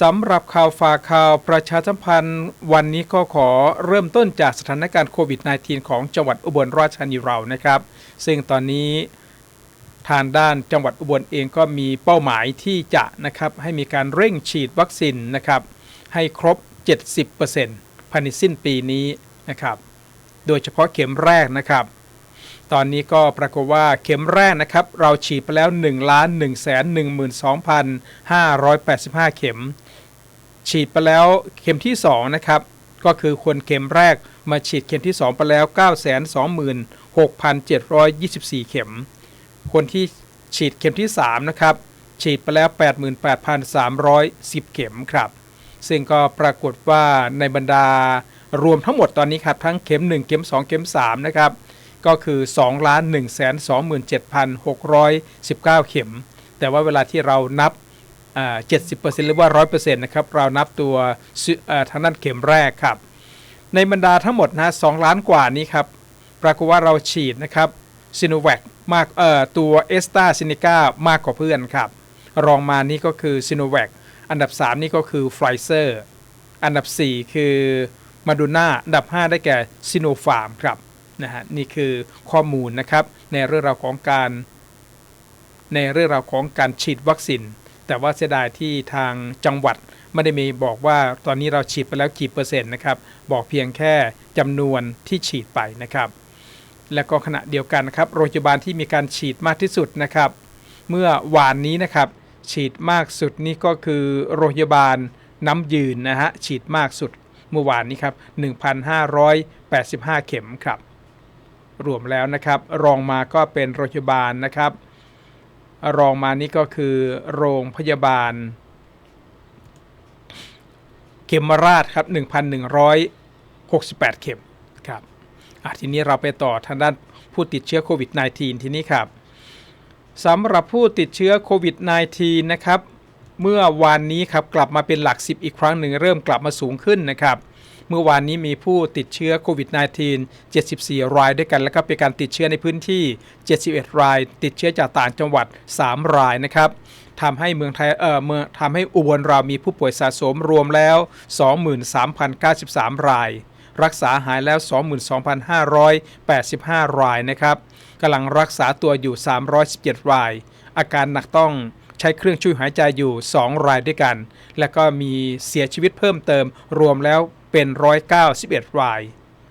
สำหรับข่าวฝากข่าวประชาสัมพันธ์วันนี้ก็ขอเริ่มต้นจากสถานการณ์โควิด -19 ของจังหวัดอุบลราชธานีเรานะครับ ซึ่งตอนนี้ทางด้านจังหวัดอุบลเองก็มีเป้าหมายที่จะนะครับให้มีการเร่งฉีดวัคซีนนะครับให้ครบ 70%ภายในสิ้นปีนี้นะครับโดยเฉพาะเข็มแรกนะครับ ตอนนี้ก็ปรากฏว่าเข็มแรกนะครับ เราฉีดไปแล้ว 1 1 1 2 5 8 5 เข็ม ฉีดไปแล้วเข็มที่2นะครับก็คือคนเข็มแรกมาฉีดเข็มที่ 2 ไปแล้ว 9 2 6 7 2 4 เข็ม คนที่ฉีดเข็มที่3นะครับฉีดไปแล้ว 88,310 เข็มครับ ซึ่งก็ปรากฏว่าในบรรดารวมทั้งหมดตอนนี้ครับ ทั้งเข็ม 1 เข็ม 2 เข็ม 3 นะครับ ก็คือ 2 1 2 7 6 1 9 เข็ม แต่ว่าเวลาที่เรานับ 70%หรือว่า 100%นะครับเรานับตัวทางด้านเข็มแรกครับ ในบรรดาทั้งหมดนะ2ล้านกว่านี้ครับปรากฏว่าเราฉีดนะครับซิโนแวคมากเอ่อตัวเอสตาซินิก้ามากกว่าเพื่อนครับ รองมานี่ก็คือซิโนแวคอันดับ 3 นี่ก็คือไฟเซอร์อันดับ 4 คือมาดูน่าอันดับ 5 ได้แก่ซิโนฟาร์มครับนะฮะนี่คือข้อมูลนะครับในเรื่องราวของการ ในเรื่องราวของการฉีดวัคซีน แต่ว่าเสียดายที่ทางจังหวัดไม่ได้มีบอกว่าตอนนี้เราฉีดไปแล้วกี่เปอร์เซ็นต์นะครับ บอกเพียงแค่จำนวนที่ฉีดไปนะครับ และก็ขณะเดียวกันนะครับโรงพยาบาลที่มีการฉีดมากที่สุดนะครับ เมื่อวานนี้นะครับ ฉีดมากสุดนี่ก็คือโรงพยาบาลน้ำยืนนะฮะฉีดมากสุดเมื่อวานนี้ครับ 1,585 เข็มครับ รวมแล้วนะครับ รองมาก็เป็นโรงพยาบาลนะครับ รองมานี่ก็คือโรงพยาบาล เข็มราชครับ1,168 เข็มครับอะทีนี้เราไปต่อทางด้านผู้ติดเชื้อโควิด -19 ทีนี้ครับสำหรับผู้ติดเชื้อโควิด -19 นะครับ เมื่อวานนี้ครับกลับมาเป็นหลัก 10 อีกครั้งหนึ่งเริ่มกลับมาสูงขึ้นนะครับ เมื่อวานนี้มีผู้ติดเชื้อโควิด -19 74 รายด้วยกัน แล้วก็เป็นการติดเชื้อในพื้นที่ 71 ราย ติดเชื้อจากต่างจังหวัด 3 รายนะครับทำให้เมืองไทยเอ่อเมืองทำให้อุบลเรามีผู้ป่วยสะสมรวมแล้ว 23,093 ราย รักษาหายแล้ว 22,585 รายนะครับกำลังรักษาตัวอยู่ 317 ราย อาการหนักต้องใช้เครื่องช่วยหายใจอยู่ 2 รายด้วยกัน และก็มีเสียชีวิตเพิ่มเติมรวมแล้ว เป็น 191 ราย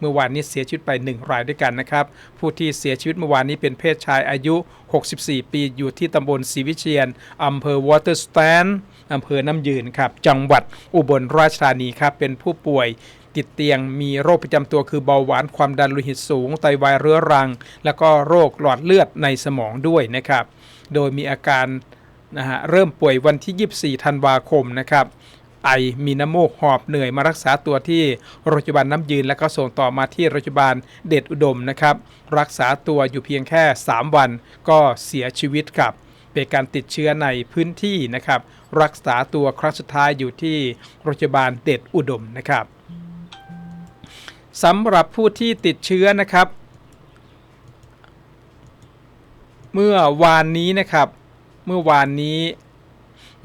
เมื่อวานนี้เสียชีวิตไป 1 รายด้วยกันนะครับ ผู้ที่เสียชีวิตเมื่อวานนี้เป็นเพศชายอายุ 64 ปีอยู่ที่ตำบลศรีวิเชียนอำเภอวอเตอร์สแตนอำเภอน้ำยืนครับจังหวัดอุบลราชธานีครับเป็นผู้ป่วยติดเตียงมีโรคประจำตัวคือเบาหวานความดันโลหิตสูง ไตวายเรื้อรัง แล้วก็โรคหลอดเลือดในสมองด้วยนะครับ โดยมีอาการนะฮะเริ่มป่วยวันที่ 24 ธันวาคมนะครับ ไอมีน้ำมูกหอบเหนื่อยมารักษาตัวที่โรงพยาบาลน้ำยืน แล้วก็ส่งต่อมาที่โรงพยาบาลเดชอุดมนะครับ รักษาตัวอยู่เพียงแค่ 3 วันก็เสียชีวิตครับเป็นการติดเชื้อในพื้นที่นะครับ รักษาตัวครั้งสุดท้ายอยู่ที่โรงพยาบาลเดชอุดมนะครับสำหรับผู้ที่ติดเชื้อนะครับ เมื่อวานนี้นะครับ เมื่อวานนี้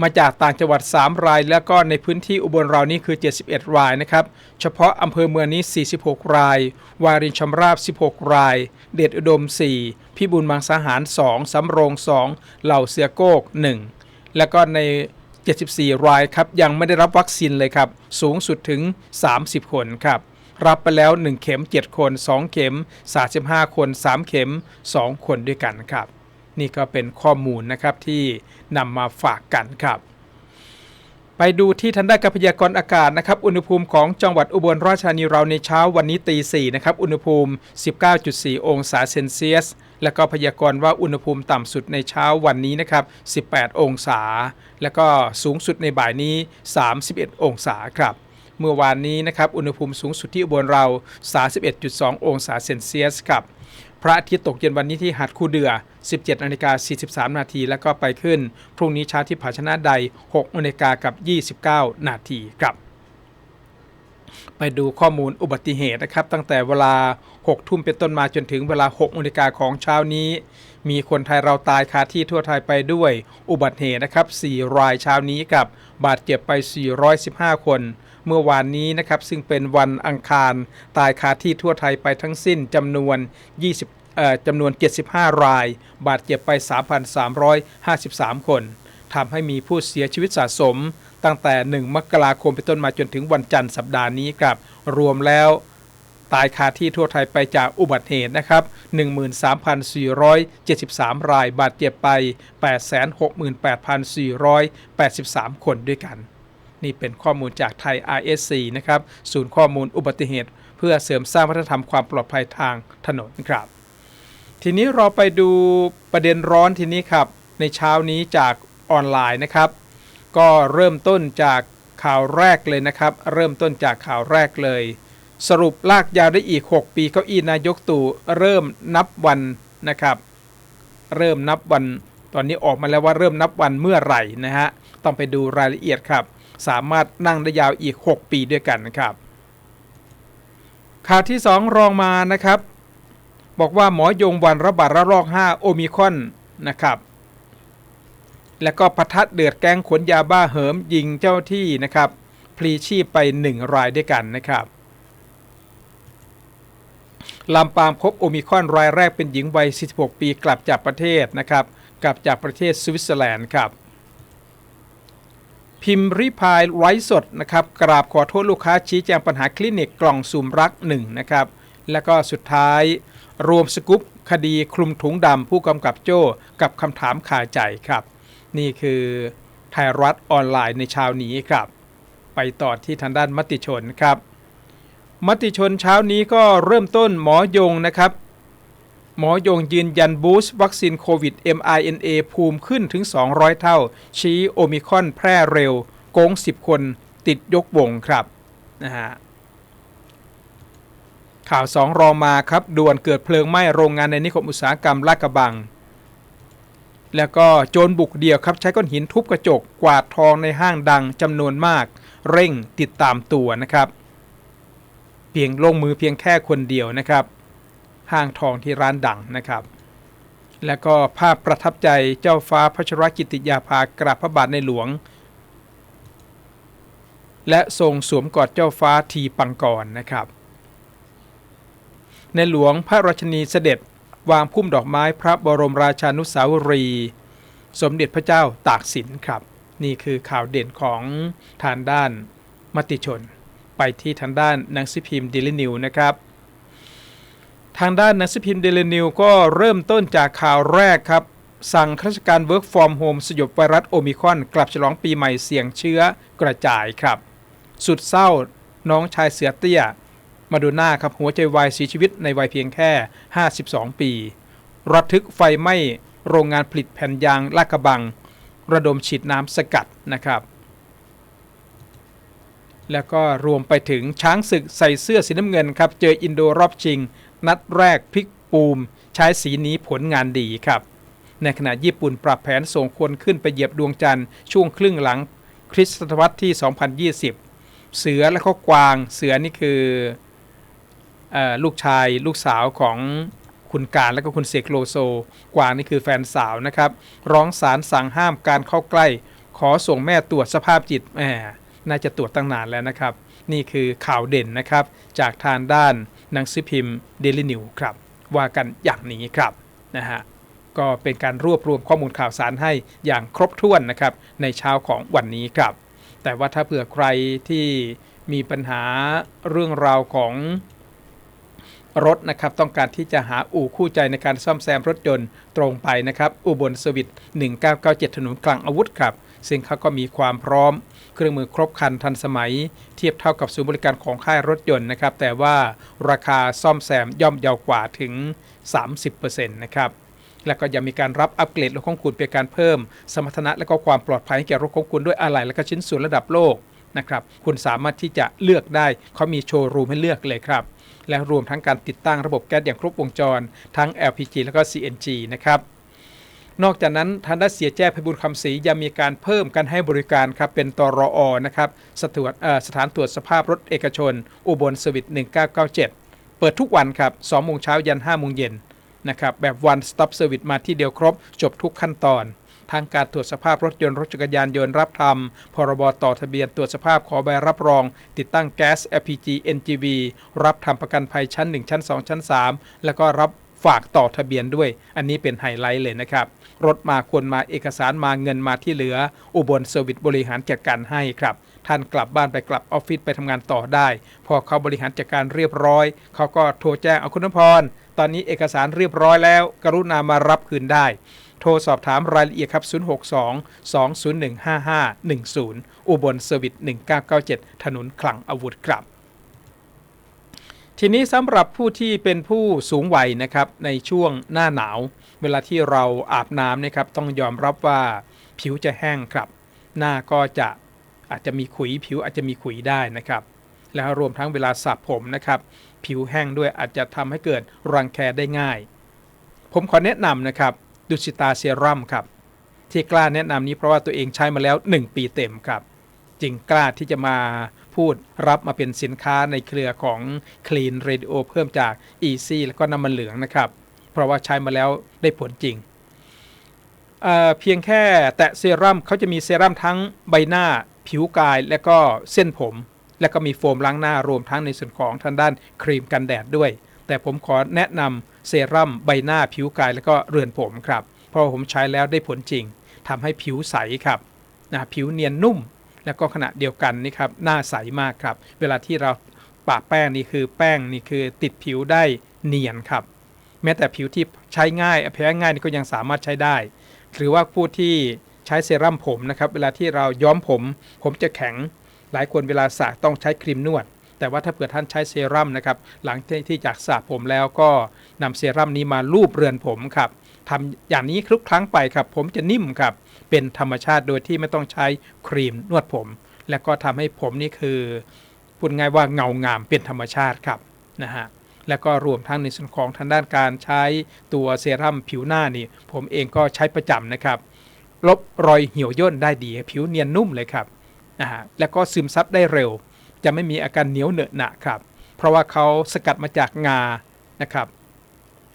มาจากต่างจังหวัด 3 ราย แล้วก็ในพื้นที่อุบลเรานี่คือ 71 รายนะครับ เฉพาะอำเภอเมืองนี้ 46 ราย วารินชำราบ 16 ราย เดชอุดม 4 พิบูลมังสาหาร 2 สำโรง 2 เหล่าเสือโกก 1 แล้วก็ใน 74 รายครับ ยังไม่ได้รับวัคซีนเลยครับ สูงสุดถึง 30 คนครับรับไปแล้ว 1 เข็ม 7 คน 2 เข็ม 35 คน 3 เข็ม 2 คนด้วยกันครับ นี่ก็เป็นข้อมูลนะครับที่นำมาฝากกันครับ ไปดูที่ทันได้กัพยากรณ์อากาศนะครับ อุณหภูมิของจังหวัดอุบลราชธานีเราในเช้าวันนี้ตีสี่นะครับ อุณหภูมิ 19.4 องศาเซนเซียส แล้วก็พยากรณ์ว่าอุณหภูมิต่ำสุดในเช้าวันนี้นะครับ 18 องศา แล้วก็สูงสุดในบ่ายนี้ 31 องศาครับเมื่อวานนี้นะครับ อุณหภูมิสูงสุดที่อุบลเรา 31.2 องศาเซนเซียสครับ พระอาทิตย์ตกเย็นวันนี้ที่หาดคูเดือ 17นาฬิกา43 นาที แล้วก็ไปขึ้น พรุ่งนี้เช้าที่ผาชนะใด6นาฬิกากับ 29 นาทีครับไปดูข้อมูลอุบัติเหตุนะครับ ตั้งแต่เวลา 6 ทุ่มเป็นต้นมาจนถึงเวลา6นาฬิกาของเช้านี้ มีคนไทยเราตายคาที่ทั่วไทยไปด้วยอุบัติเหตุนะครับ 4 รายเช้านี้กับบาดเจ็บไป 415 คน เมื่อวานนี้นะครับซึ่งเป็นวันอังคารตายคาที่ทั่วไทยไปทั้งสิ้นจำนวน 20เอ่อจำนวน 75 ราย บาดเจ็บไป 3,353 คนทำให้มีผู้เสียชีวิตสะสม ตั้งแต่ 1 มกราคมเป็นต้นมาจนถึงวันจันทร์สัปดาห์นี้ครับ รวมแล้วตายคาที่ทั่วไทยไปจากอุบัติเหตุนะครับ 13,473 ราย บาดเจ็บไป 868,483 คนด้วยกัน นี่เป็นข้อมูลจากไทย RSC นะครับ ศูนย์ข้อมูลอุบัติเหตุ เพื่อเสริมสร้างวัฒนธรรมความปลอดภัยทางถนนครับ ทีนี้เราไปดูประเด็นร้อนทีนี้ครับ ในเช้านี้จากออนไลน์นะครับ ก็เริ่มต้นจากข่าวแรกเลยนะครับ เริ่มต้นจากข่าวแรกเลย สรุปลากยาวได้อีก 6 ปีเก้าอี้นายกตู่เริ่มนับวันนะครับ เริ่มนับวันตอนนี้ออกมาแล้วว่าเริ่มนับวันเมื่อไหร่นะฮะ ต้องไปดูรายละเอียดครับ สามารถนั่งได้ยาวอีก 6 ปีด้วยกันนะครับข่าวที่ 2 รองมานะครับ บอกว่าหมอยงวันระบาดระลอก 5 โอมิคอนนะครับ แล้วก็ปะทัดเดือดแก๊งขนยาบ้าเหิมยิงเจ้าที่นะครับ พลีชีพไป 1 รายด้วยกันนะครับลำปางพบโอมิคอนรายแรกเป็นหญิงวัย 46 ปีกลับจากประเทศนะครับ กลับจากประเทศสวิตเซอร์แลนด์ครับ พิมพ์ริพายไร้สดนะครับกราบขอโทษลูกค้าชี้แจงปัญหาคลินิกกล่องซูมรักหนึ่งนะครับแล้วก็สุดท้าย รวมสกุปคดีคลุมถุงดำผู้กำกับโจ้กับคำถามคาใจครับ นี่คือไทยรัฐออนไลน์ในเช้านี้ครับ ไปต่อที่ทางด้านมติชนครับ มติชนเช้านี้ก็เริ่มต้นหมอยงนะครับ หมอยงยืนยันบูสต์วัคซีนโควิด mRNA ภูมิขึ้นถึง 200 เท่า ชี้โอมิคอนแพร่เร็ว โกง 10 คนติดยกวงครับนะฮะข่าว2รองมาครับด่วนเกิดเพลิงไหม้โรงงานในนิคมอุตสาหกรรมลาดกระบัง แล้วก็โจรบุกเดี่ยวครับ ใช้ก้อนหินทุบกระจกกวาดทองในห้างดังจำนวนมาก เร่งติดตามตัวนะครับ เพียงลงมือเพียงแค่คนเดียวนะครับ ห้างทองที่ร้านดังนะครับ แล้วก็ภาพประทับใจเจ้าฟ้าพัชรกิติยาภากราบพระบาทในหลวง และทรงสวมกอดเจ้าฟ้าทีปังกรนะครับ ในหลวงพระราชนีเสด็จวางพุ่มดอกไม้พระบรมราชานุสาวรี สมเด็จพระเจ้าตากสินครับ นี่คือข่าวเด่นของทางด้านมติชน ไปที่ทางด้านหนังสือพิมพ์เดลินิวนะครับ ทางด้านหนังสือพิมพ์เดลินิวก็เริ่มต้นจากข่าวแรกครับ สั่งข้าราชการ Work from Home สยบไวรัสโอมิคอน กลับฉลองปีใหม่เสี่ยงเชื้อกระจายครับ สุดเศร้าน้องชายเสือเตี้ย มาดูหน้าครับหัวใจวายเสียชีวิตในวัยเพียงแค่ 52 ปีระทึกไฟไหม้โรงงานผลิตแผ่นยางลาดกระบัง ระดมฉีดน้ำสกัดนะครับ แล้วก็รวมไปถึงช้างศึกใส่เสื้อสีน้ำเงินครับ เจออินโดรอบชิง นัดแรกพลิกปูม ใช้สีนี้ผลงานดีครับ ในขณะญี่ปุ่นปรับแผนส่งคนขึ้นไปเหยียบดวงจันทร์ช่วงครึ่งหลังคริสตศตวรรษที่ 2020 เสือและก็กวางเสือนี่คือออลูกชายลูกสาวของคุณการและก็คุณเสกโลโซ กวางนี่คือแฟนสาวนะครับ ร้องศาลสั่งห้ามการเข้าใกล้ ขอส่งแม่ตรวจสภาพจิตแหมน่าจะตรวจตั้งนานแล้วนะครับ นี่คือข่าวเด่นนะครับ จากทางด้าน หนังสือพิมพ์เดลินิวครับว่ากันอย่างนี้ครับนะฮะก็เป็นการรวบรวมข้อมูลข่าวสารให้อย่างครบถ้วนนะครับในเช้าของวันนี้ครับ แต่ว่าถ้าเผื่อใครที่มีปัญหาเรื่องราวของรถนะครับต้องการที่จะหาอู่คู่ใจในการซ่อมแซมรถยนต์ตรงไปนะครับอุบลสวิต1997 ถนนกลางอาวุธครับ ซึ่งเขาก็มีความพร้อม เครื่องมือครบครันทันสมัย เทียบเท่ากับศูนย์บริการของค่ายรถยนต์นะครับ แต่ว่าราคาซ่อมแซมย่อมเยาวกว่าถึง 30%นะครับและก็ยังมีการรับอัปเกรดรถของคุณเป็นการเพิ่ม สมรรถนะและก็ความปลอดภัยให้แก่รถของคุณด้วยอะไหล่และก็ชิ้นส่วนระดับโลกนะครับคุณสามารถที่จะเลือกได้เขามีโชว์รูมให้เลือกเลยครับ และรวมทั้งการติดตั้งระบบแก๊สอย่างครบวงจร ทั้ง LPG แล้วก็ CNG นะครับ นอกจากนั้นทางด้านเสียแจ้ไพบุญคำศรียังมีการเพิ่มการให้บริการครับเป็นตรออนะครับสถานสถานตรวจสภาพรถเอกชน อุบลสวิต1997 เปิดทุกวันครับ2โมงเช้ายัน5โมงเย็นนะครับแบบ one stop service มาที่เดียวครบ จบทุกขั้นตอนทางการตรวจสภาพรถยนต์รถจักรยานยนต์รับทำพรบต่อทะเบียนตรวจสภาพขอใบรับรอง ติดตั้งแก๊ส LPG NGV รับทำประกันภัยชั้น 1 ชั้น 2 ชั้น 3 แล้วก็รับ ฝากต่อทะเบียนด้วย อันนี้เป็นไฮไลท์เลยนะครับ รถมาควรมาเอกสารมาเงินมาที่เหลือ อุบลเซอร์วิสบริหารจัดการให้ครับ ท่านกลับบ้านไปกลับออฟฟิศไปทำงานต่อได้ พอเขาบริหารจัดการเรียบร้อย เขาก็โทรแจ้งเอาคุณนพร ตอนนี้เอกสารเรียบร้อยแล้ว กรุณามารับคืนได้โทรสอบถามรายละเอียดครับ 062 201 5510 อุบลเซอร์วิส1997 ถนนคลังอาวุธครับ ทีนี้สำหรับผู้ที่เป็นผู้สูงวัยนะครับในช่วงหน้าหนาว เวลาที่เราอาบน้ำนะครับต้องยอมรับว่าผิวจะแห้งครับ หน้าก็จะอาจจะมีขุยผิวอาจจะมีขุยได้นะครับ แล้วรวมทั้งเวลาสระผมนะครับ ผิวแห้งด้วยอาจจะทำให้เกิดรังแคได้ง่าย ผมขอแนะนำนะครับดุสิตาเซรั่มครับที่กล้าแนะนำนี้เพราะว่าตัวเองใช้มาแล้ว 1 ปีเต็มครับ จึงกล้าที่จะมา พูดรับมาเป็นสินค้าในเครือของ Clean Radio เพิ่มจาก Easy แล้วก็น้ำมันเหลืองนะครับ เพราะว่าใช้มาแล้วได้ผลจริงเเพียงแค่แตะเซรั่มเขาจะมีเซรั่มทั้งใบหน้า ผิวกายและก็เส้นผม และก็มีโฟมล้างหน้ารวมทั้งในส่วนของทางด้านครีมกันแดดด้วย แต่ผมขอแนะนำเซรั่มใบหน้าผิวกายและก็เรือนผมครับเพราะว่าผมใช้แล้วได้ผลจริงทำให้ผิวใสครับนะผิวเนียนนุ่ม แล้วก็ขณะเดียวกันนี่ครับหน้าใสมากครับ เวลาที่เราปะแป้งนี่คือแป้งนี่คือติดผิวได้เนียนครับ แม้แต่ผิวที่ใช้ง่ายแพ้ง่ายนี่ก็ยังสามารถใช้ได้ หรือว่าผู้ที่ใช้เซรั่มผมนะครับ เวลาที่เราย้อมผม ผมจะแข็ง หลายคนเวลาสระต้องใช้ครีมนวด แต่ว่าถ้าเผื่อท่านใช้เซรั่มนะครับ หลังที่จากสระผมแล้วก็นำเซรั่มนี้มาลูบเรือนผมครับทำอย่างนี้ทุกครั้งไปครับ ผมจะนิ่มครับ เป็นธรรมชาติโดยที่ไม่ต้องใช้ครีมนวดผม และก็ทำให้ผมนี่คือพูดง่ายว่าเงางามเป็นธรรมชาติครับนะฮะแล้วก็รวมทั้งในส่วนของทางด้านการใช้ตัวเซรั่มผิวหน้านี่ ผมเองก็ใช้ประจำนะครับ ลบรอยเหี่ยวย่นได้ดีผิวเนียนนุ่มเลยครับนะฮะแล้วก็ซึมซับได้เร็ว จะไม่มีอาการเหนียวเหนอะหนะครับ เพราะว่าเขาสกัดมาจากงานะครับ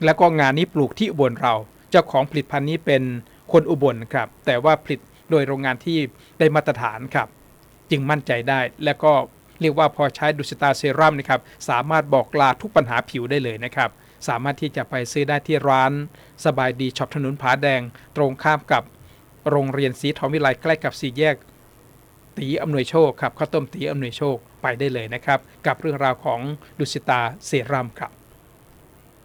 แล้วก็งานนี้ปลูกที่อุบลเรา เจ้าของผลิตภัณฑ์นี้เป็น คนอุบลครับ แต่ว่าผลิตโดยโรงงานที่ได้มาตรฐานครับ จึงมั่นใจได้ และก็เรียกว่าพอใช้ดุสิตาเซรั่มนะครับ สามารถบอกลาทุกปัญหาผิวได้เลยนะครับ สามารถที่จะไปซื้อได้ที่ร้าน สบายดีช็อปถนนผาแดง ตรงข้ามกับโรงเรียนศรีทองวิไลใกล้กับสี่แยก ตีอำนวยโชคครับข้าวต้มตีอำนวยโชคไปได้เลยนะครับ กับเรื่องราวของดุสิตาเซรั่มครับ